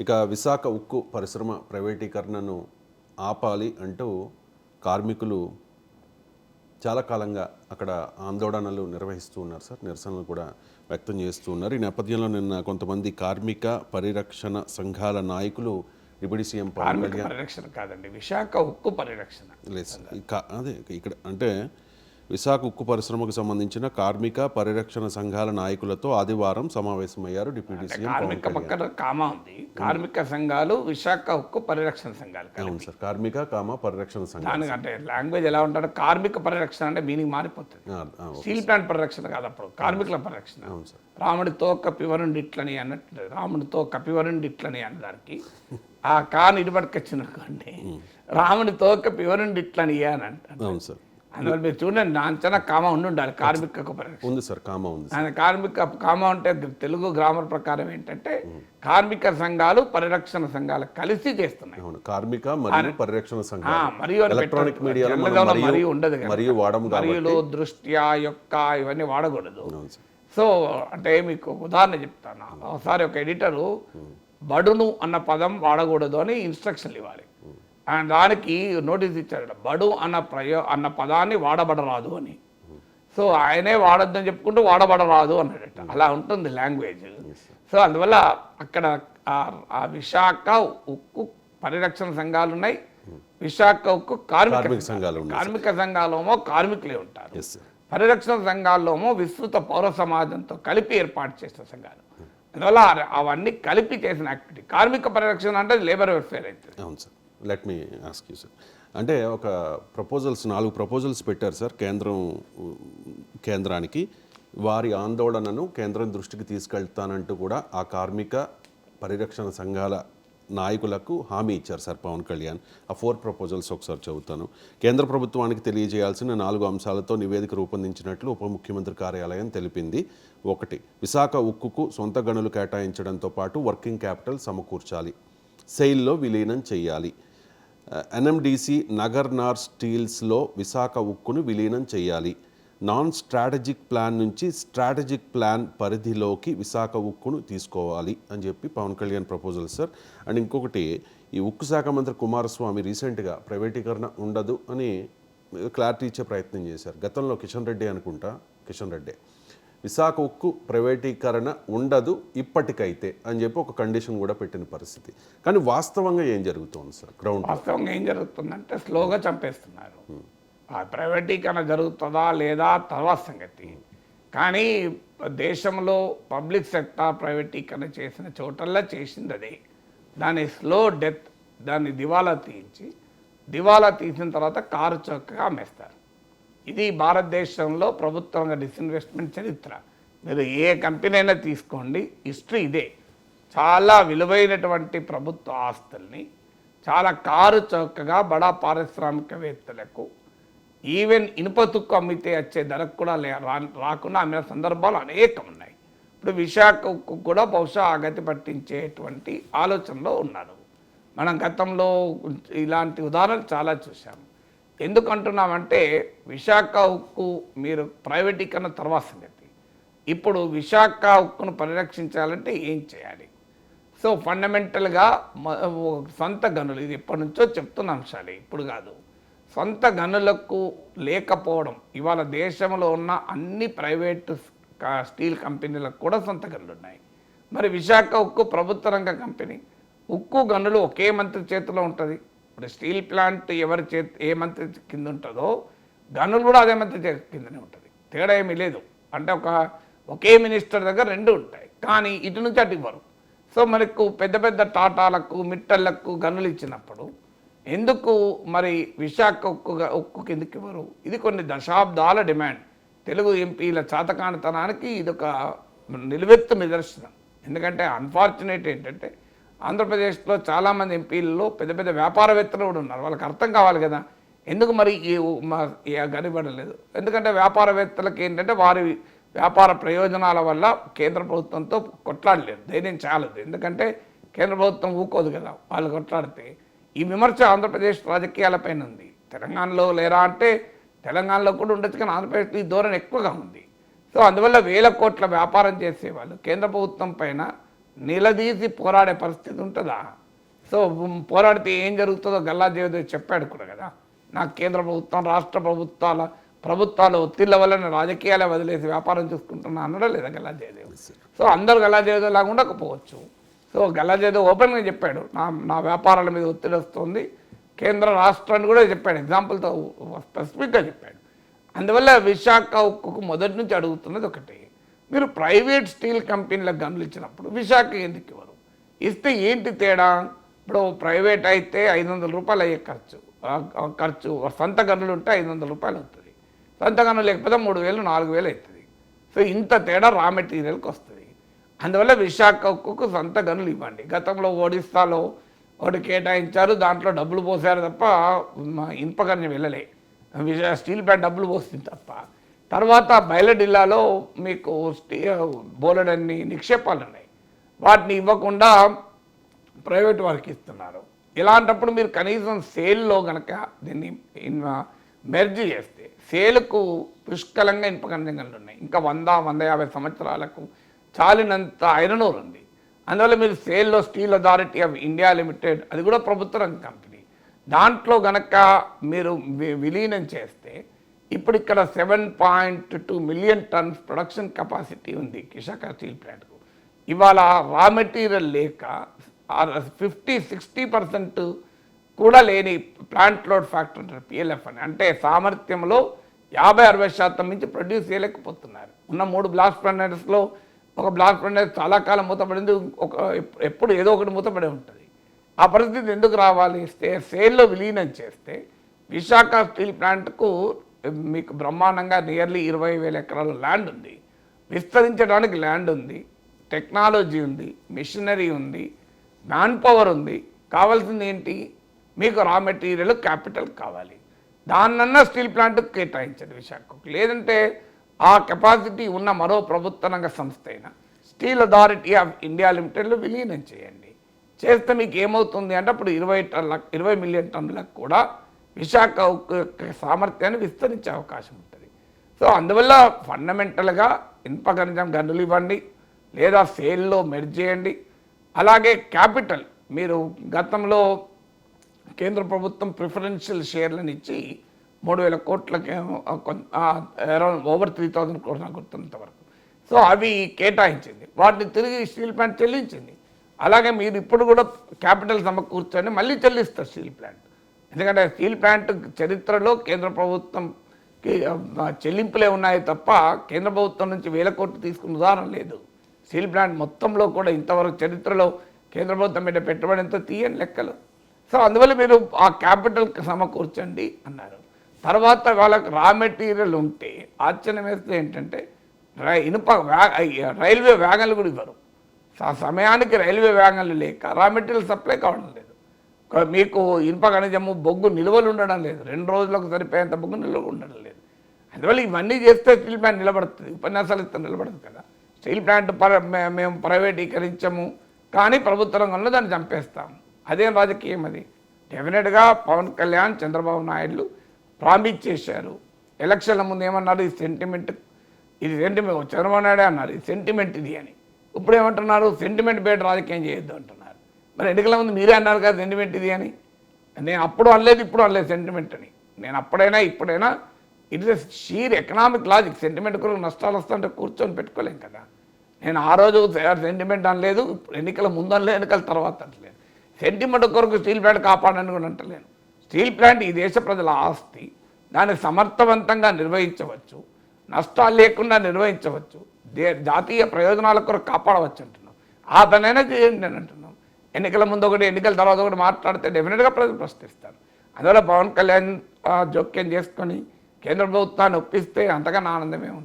ఇక విశాఖ ఉక్కు పరిశ్రమ ప్రైవేటీకరణను ఆపాలి అంటూ కార్మికులు చాలా కాలంగా అక్కడ ఆందోళనలు నిర్వహిస్తూ ఉన్నారు సార్. నిరసనలు కూడా వ్యక్తం చేస్తూ ఉన్నారు. ఈ నేపథ్యంలో నిన్న కొంతమంది కార్మిక పరిరక్షణ సంఘాల నాయకులు డిప్యూటీ సీఎం పవన్ కళ్యాణ్ పరిరక్షణ కాదండి విశాఖ ఉక్కు పరిరక్షణ. లేదు అదే ఇక్కడ అంటే విశాఖ ఉక్కు పరిశ్రమకు సంబంధించిన కార్మిక పరిరక్షణ సంఘాల నాయకులతో ఆదివారం సమావేశమయ్యారు డిప్యూటీ సీఎం కార్మిక పక్కన కామా ఉంది. కార్మిక సంఘాలు విశాఖ ఉక్కు పరిరక్షణ సంఘాలు. అవును సార్. కార్మిక కామ పరిరక్షణ సంఘం దానికి అంటే లాంగ్వేజ్ ఎలా ఉంటాడు? కార్మిక పరిరక్షణ అంటే మీనింగ్ మారిపోతుంది. స్టీల్ ప్లాంట్ పరిరక్షణ కాదు అప్పుడు. కార్మికుల పరిరక్షణ. అవును సార్. రాముడితో కపివరుండి ఇట్లని అన్నట్లు రాముడితో ఇట్లని అన్నదానికి ఆ కాని ఇటుపట్టుకొచ్చిననుకోండి రాముడితో కపివరుండి ఇట్లని అని అంటారు అవును సార్. అందువల్ల మీరు చూడండి నా అంచనా కామ ఉండి ఉండాలి. కార్మిక ఉంది సార్ కామ ఉంది. ఆయన కార్మిక కామ అంటే తెలుగు గ్రామర్ ప్రకారం ఏంటంటే కార్మిక సంఘాలు పరిరక్షణ సంఘాలు కలిసి చేస్తున్నాయి. అవును కార్మిక మరియు పరిరక్షణ ఆ, సంఘం మరియు ఎలక్ట్రానిక్. మీడియాలో మరియు ఉండదు కదా. మరియు వాడము దృష్ట్యా యొక్క ఇవన్నీ వాడకూడదు. సో అంటే మీకు ఉదాహరణ చెప్తాను. ఒకసారి ఒక ఎడిటరు బడును అన్న పదం వాడకూడదు అని ఇన్స్ట్రక్షన్లు ఇవ్వాలి. దానికి నోటీస్ ఇచ్చాడు బడు అన్న ప్రయో అన్న పదాన్ని వాడబడరాదు అని. సో ఆయనే వాడొద్దని చెప్పుకుంటూ వాడబడరాదు అన్నాడట. అలా ఉంటుంది లాంగ్వేజ్. సో అందువల్ల అక్కడ ఆ- విశాఖ ఉక్కు పరిరక్షణ సంఘాలు ఉన్నాయి. విశాఖ ఉక్కు కార్మిక సంఘాలు. కార్మిక సంఘాలేమో కార్మికులే ఉంటారు. పరిరక్షణ సంఘాల్లోమో విస్తృత పౌర సమాజంతో కలిపి ఏర్పాటు చేసిన సంఘాలు. అందువల్ల అవన్నీ కలిపి చేసిన యాక్టివిటీ కార్మిక పరిరక్షణ అంటే లేబర్ వెల్ఫేర్ అవుతుంది అవును sir let me ask you sir. అంటే ఒక ప్రపోజల్స్ నాలుగు ప్రపోజల్స్ పెట్టారు సార్ కేంద్రం కేంద్రానికి. వారి ఆందోళనను కేంద్రం దృష్టికి తీసుకెళ్తానంటూ కూడా ఆ కార్మిక పరిరక్షణ సంఘాల నాయకులకు హామీ ఇచ్చారు సార్ పవన్ కళ్యాణ్. ఆ ఫోర్ ప్రపోజల్స్ ఒకసారి చదువుతాను. కేంద్ర ప్రభుత్వానికి తెలియజేయాల్సిన నాలుగు అంశాలతో నివేదిక రూపొందించినట్లు ఉప ముఖ్యమంత్రి కార్యాలయం తెలిపింది. ఒకటి విశాఖ ఉక్కుకు సొంత గనులు కేటాయించడంతో పాటు వర్కింగ్ క్యాపిటల్ సమకూర్చాలి. సెయిల్లో విలీనం చేయాలి ఎన్ఎండిసి నగర్నార్ స్టీల్స్లో విశాఖ ఉక్కును విలీనం చేయాలి. నాన్ స్ట్రాటజిక్ ప్లాన్ నుంచి స్ట్రాటజిక్ ప్లాన్ పరిధిలోకి విశాఖ ఉక్కును తీసుకోవాలి అని చెప్పి Pawan Kalyan proposal sir. And ఇంకొకటి ఈ ఉక్కు శాఖ మంత్రి కుమారస్వామి రీసెంట్గా ప్రైవేటీకరణ ఉండదు అని క్లారిటీ ఇచ్చే ప్రయత్నం చేశారు. గతంలో కిషన్ రెడ్డి అనుకుంటా కిషన్ రెడ్డి. విశాఖ ఉక్కు ప్రైవేటీకరణ ఉండదు ఇప్పటికైతే అని చెప్పి ఒక కండిషన్ కూడా పెట్టిన పరిస్థితి. కానీ వాస్తవంగా ఏం జరుగుతుంది సార్? గ్రౌండ్ వాస్తవంగా ఏం జరుగుతుందంటే స్లోగా చంపేస్తున్నారు. ఆ ప్రైవేటీకరణ జరుగుతుందా లేదా తర్వాత సంగతి. కానీ దేశంలో పబ్లిక్ సెక్టార్ ప్రైవేటీకరణ చేసిన చోటల్లా చేసింది అదే. దాని స్లో డెత్ దాన్ని దివాలా తీయించి దివాలా తీసిన తర్వాత కారు చొక్కగా అమ్మేస్తారు. ఇది భారతదేశంలో ప్రభుత్వంగా డిస్ఇన్వెస్ట్మెంట్ చరిత్ర. మీరు ఏ కంపెనీ అయినా తీసుకోండి హిస్టరీ ఇదే. చాలా విలువైనటువంటి ప్రభుత్వ ఆస్తుల్ని చాలా కారు చౌకగా బడా పారిశ్రామికవేత్తలకు ఈవెన్ ఇనుప తుక్కు అమ్మితే వచ్చే ధరకు కూడా లే రా- రాకుండా అమ్మిన సందర్భాలు అనేకం ఉన్నాయి ఇప్పుడు విశాఖకు కూడా బహుశా ఆగతి పట్టించేటువంటి ఆలోచనలో ఉన్నారు. మనం గతంలో ఇలాంటి ఉదాహరణలు చాలా చూసాము ఎందుకు అంటున్నామంటే విశాఖ ఉక్కు మీరు ప్రైవేటీకరణ తర్వాత సంగతి. ఇప్పుడు విశాఖ ఉక్కును పరిరక్షించాలంటే ఏం చేయాలి? సో ఫండమెంటల్గా సొంత గనులు ఇది ఎప్పటి నుంచో చెప్తున్న అంశాలే ఇప్పుడు కాదు. సొంత గనులకు లేకపోవడం ఇవాళ దేశంలో ఉన్న అన్ని ప్రైవేటు స్టీల్ కంపెనీలకు కూడా సొంత గనులు ఉన్నాయి. మరి విశాఖ ఉక్కు ప్రభుత్వ రంగ కంపెనీ ఉక్కు గనులు ఒకే మంత్రి చేతిలో ఉంటుంది. ఇప్పుడు స్టీల్ ప్లాంట్ ఎవరి చేతి ఏ మంత్రి కింద ఉంటుందో గనులు కూడా అదే మంత్రి కిందనే ఉంటుంది. తేడా ఏమీ లేదు. అంటే ఒక ఒకే మినిస్టర్ దగ్గర రెండు ఉంటాయి. కానీ ఇటు నుంచి అటు ఇవ్వరు. సో మనకు పెద్ద పెద్ద టాటాలకు మిట్టళ్ళకు గనులు ఇచ్చినప్పుడు ఎందుకు మరి విశాఖ ఉక్కు ఉక్కు కిందకి ఇవ్వరు? ఇది కొన్ని దశాబ్దాల డిమాండ్. తెలుగు ఎంపీల చాతకానితనానికి ఇది ఒక నిలువెత్తు నిదర్శనం. ఎందుకంటే అన్ఫార్చునేట్ ఏంటంటే ఆంధ్రప్రదేశ్లో చాలామంది ఎంపీలలో పెద్ద పెద్ద వ్యాపారవేత్తలు కూడా ఉన్నారు. వాళ్ళకి అర్థం కావాలి కదా. ఎందుకు మరి ఈ ఉ- మా ఎందుకంటే వ్యాపారవేత్తలకు ఏంటంటే వారి వ్యాపార ప్రయోజనాల వల్ల కేంద్ర ప్రభుత్వంతో కొట్లాడలేదు ధైర్యం చాలదు. ఎందుకంటే కేంద్ర ప్రభుత్వం ఊకోదు కదా వాళ్ళు కొట్లాడితే. ఈ విమర్శ ఆంధ్రప్రదేశ్ రాజకీయాలపైన ఉంది. తెలంగాణలో లేరా అంటే తెలంగాణలో కూడా ఉండొచ్చు కానీ ఆంధ్రప్రదేశ్లో ఈ ధోరణి ఎక్కువగా ఉంది. సో అందువల్ల వేల కోట్ల వ్యాపారం చేసేవాళ్ళు కేంద్ర ప్రభుత్వం పైన నిలదీసి పోరాడే పరిస్థితి ఉంటుందా? సో పోరాడితే ఏం జరుగుతుందో గల్లా జయదేవ్ చెప్పాడు కూడా కదా. నాకు కేంద్ర ప్రభుత్వం రాష్ట్ర ప్రభుత్వాల ప్రభుత్వాల ఒత్తిళ్ళ వల్ల నేను రాజకీయాలే వదిలేసి వ్యాపారం చూసుకుంటున్నా అనడం లేదా గల్లా జయదేవ్ సో అందరూ గల్లా జయదేవ్ లాగా ఉండకపోవచ్చు. సో గల్లా జయదేవ్ ఓపెన్గా చెప్పాడు నా నా వ్యాపారాల మీద ఒత్తిడి వస్తుంది కేంద్ర రాష్ట్రాన్ని కూడా చెప్పాడు ఎగ్జాంపుల్తో స్పెసిఫిక్గా చెప్పాడు. అందువల్ల విశాఖ ఉక్కుకు మొదటి నుంచి అడుగుతున్నది ఒకటి. మీరు ప్రైవేట్ స్టీల్ కంపెనీలకు గనులు ఇచ్చినప్పుడు విశాఖ ఎందుకు ఇవ్వరు? ఇస్తే ఏంటి తేడా? ఇప్పుడు ప్రైవేట్ అయితే ఐదు వందల రూపాయలు అయ్యే ఖర్చు. ఖర్చు సొంత గనులు ఉంటే ఐదు వందల రూపాయలు అవుతుంది. సొంత గనులు లేకపోతే మూడు వేలు నాలుగు వేలు అవుతుంది. సో ఇంత తేడా రా మెటీరియల్కి వస్తుంది. అందువల్ల విశాఖకు సొంత గనులు ఇవ్వండి. గతంలో ఒడిస్సాలో ఒకటి కేటాయించారు దాంట్లో డబ్బులు పోసారు తప్ప మ, వెళ్ళలే. విశా స్టీల్ ప్లాంట్ డబ్బులు పోస్తుంది తప్ప. తర్వాత బయలడిల్లాలో మీకు స్టీ బోలెడన్ని నిక్షేపాలు ఉన్నాయి వాటిని ఇవ్వకుండా ప్రైవేట్ వారికి ఇస్తున్నారు. ఇలాంటప్పుడు మీరు కనీసం సేల్లో కనుక దీన్ని మెర్జ్ చేస్తే సేల్కు పుష్కలంగా ఇనుపకంజంగలు ఉన్నాయి. ఇంకా వంద వంద యాభై సంవత్సరాలకు చాలినంత ఐరన్ ఓర్ ఉంది. అందువల్ల మీరు సేల్లో steel authority of India limited అది కూడా ప్రభుత్వ రంగ కంపెనీ. దాంట్లో గనక మీరు విలీనం చేస్తే ఇప్పుడు ఇక్కడ seven point two million tons production capacity ఉంది విశాఖ స్టీల్ ప్లాంట్కు. ఇవాళ రా మెటీరియల్ లేక ఫిఫ్టీ సిక్స్టీ పర్సెంట్ కూడా లేని ప్లాంట్ లోడ్ ఫ్యాక్టర్ అంటారు పిఎల్ఎఫ్ అని. అంటే సామర్థ్యంలో యాభై అరవై శాతం నుంచి ప్రొడ్యూస్ చేయలేకపోతున్నారు. ఉన్న మూడు బ్లాస్ట్ ఫర్నైడర్స్లో ఒక బ్లాస్ట్ ఫర్నైడర్ చాలా కాలం మూతపడింది ఒక ఎప్పుడు ఏదో ఒకటి మూతపడి ఉంటుంది. ఆ పరిస్థితి ఎందుకు రావాలి? సేల్లో విలీనం చేస్తే విశాఖ స్టీల్ ప్లాంట్కు మీకు బ్రహ్మాండంగా నియర్లీ ఇరవై వేల ఎకరాల ల్యాండ్ ఉంది. విస్తరించడానికి ల్యాండ్ ఉంది. టెక్నాలజీ ఉంది. మిషనరీ ఉంది. మ్యాన్ పవర్ ఉంది. కావాల్సింది ఏంటి? మీకు రా మెటీరియల్ క్యాపిటల్ కావాలి. దాన్నన్నా స్టీల్ ప్లాంట్కి కేటాయించండి విశాఖకు. లేదంటే ఆ కెపాసిటీ ఉన్న మరో ప్రభుత్వ రంగ సంస్థ అయినా. స్టీల్ అథారిటీ ఆఫ్ ఇండియా లిమిటెడ్లో విలీనం చేయండి. చేస్తే మీకు ఏమవుతుంది అంటే అప్పుడు ఇరవై టన్ల ఇరవై మిలియన్ టన్నులకు కూడా విశాఖ యొక్క సామర్థ్యాన్ని విస్తరించే అవకాశం ఉంటుంది. సో అందువల్ల ఫండమెంటల్గా ఇనుప ఖనిజం గనులు ఇవ్వండి లేదా సేల్లో మెర్జ్ చేయండి. అలాగే క్యాపిటల్ మీరు గతంలో కేంద్ర ప్రభుత్వం ప్రిఫరెన్షియల్ షేర్లను ఇచ్చి మూడు వేల కోట్లకి అరౌండ్ ఓవర్ త్రీ థౌజండ్ కోట్ల గుర్తున్నంత వరకు. సో అవి కేటాయించింది. వాటిని తిరిగి స్టీల్ ప్లాంట్ చెల్లించింది. అలాగే మీరు ఇప్పుడు కూడా క్యాపిటల్ సమకూర్చొని మళ్ళీ చెల్లిస్తారు స్టీల్ ప్లాంట్. ఎందుకంటే స్టీల్ ప్లాంట్ చరిత్రలో కేంద్ర ప్రభుత్వంకి చెల్లింపులే ఉన్నాయి తప్ప కేంద్ర ప్రభుత్వం నుంచి వేల కోట్లు తీసుకున్న ఉదాహరణ లేదు. స్టీల్ ప్లాంట్ మొత్తంలో కూడా ఇంతవరకు చరిత్రలో కేంద్ర ప్రభుత్వం మీద పెట్టుబడి ఎంతో తీయని లెక్కలు. సో అందువల్ల మీరు ఆ క్యాపిటల్ సమకూర్చండి అన్నారు. తర్వాత వాళ్ళకి రా మెటీరియల్ ఉంటే ఆశ్చర్యం వేస్తే ఏంటంటే ఇనుప రైల్వే వ్యాగన్లు కూడా ఇవ్వరు. ఆ సమయానికి రైల్వే వ్యాగన్లు లేక రా మెటీరియల్ సప్లై కావడం లేదు. మీకు ఇనుప ఖనిజము బొగ్గు నిల్వలు ఉండడం లేదు. రెండు రోజులకు సరిపోయేంత బొగ్గు నిల్వ ఉండడం లేదు. అందువల్ల ఇవన్నీ చేస్తే స్టీల్ ప్లాంట్ నిలబడుతుంది. ఉపన్యాసాలు ఇస్తే నిలబడదు కదా. స్టీల్ ప్లాంట్ పర మేము ప్రైవేటీకరించము కానీ ప్రభుత్వ రంగంలో దాన్ని చంపేస్తాం అదేం రాజకీయం అది? డెఫినెట్గా పవన్ కళ్యాణ్ చంద్రబాబు నాయుడు ప్రామిస్ చేశారు. ఎలక్షన్ల ముందు ఏమన్నారు? ఈ సెంటిమెంట్ ఇది సెంటిమెంట్ చంద్రబాబు నాయుడే అన్నారు. ఇది సెంటిమెంట్ ఇది అని. ఇప్పుడు ఏమంటున్నారు? సెంటిమెంట్ బేట రాజకీయం చేయొద్దు అంటున్నారు. మరి ఎన్నికల ముందు మీరే అన్నారు కదా సెంటిమెంట్ ఇది అని. నేను అప్పుడు అనలేదు ఇప్పుడు అనలేదు సెంటిమెంట్ అని. నేను అప్పుడైనా ఇప్పుడైనా it is sheer economic logic sentiment కొరకు నష్టాలు వస్తుంటే కూర్చొని పెట్టుకోలేం కదా. నేను ఆ రోజు సెంటిమెంట్ అనలేదు ఎన్నికల ముందు అనలేదు ఎన్నికల తర్వాత అనలేదు. సెంటిమెంట్ కొరకు స్టీల్ ప్లాంట్ కాపాడని కూడా అంటలేను. స్టీల్ ప్లాంట్ ఈ దేశ ప్రజల ఆస్తి. దాన్ని సమర్థవంతంగా నిర్వహించవచ్చు. నష్టాలు లేకుండా నిర్వహించవచ్చు. దే జాతీయ ప్రయోజనాల కొరకు కాపాడవచ్చు అంటున్నాం ఆ పనైనా చేయండి నేను అంటున్నాను. ఎన్నికల ముందు ఒకటి ఎన్నికల తర్వాత ఒకటి మాట్లాడితే డెఫినెట్గా ప్రజలు ప్రశ్నిస్తారు. అందువల్ల పవన్ కళ్యాణ్ జోక్యం చేసుకొని కేంద్ర ప్రభుత్వాన్ని ఒప్పిస్తే అంతగా ఆనందమే ఉంటుంది.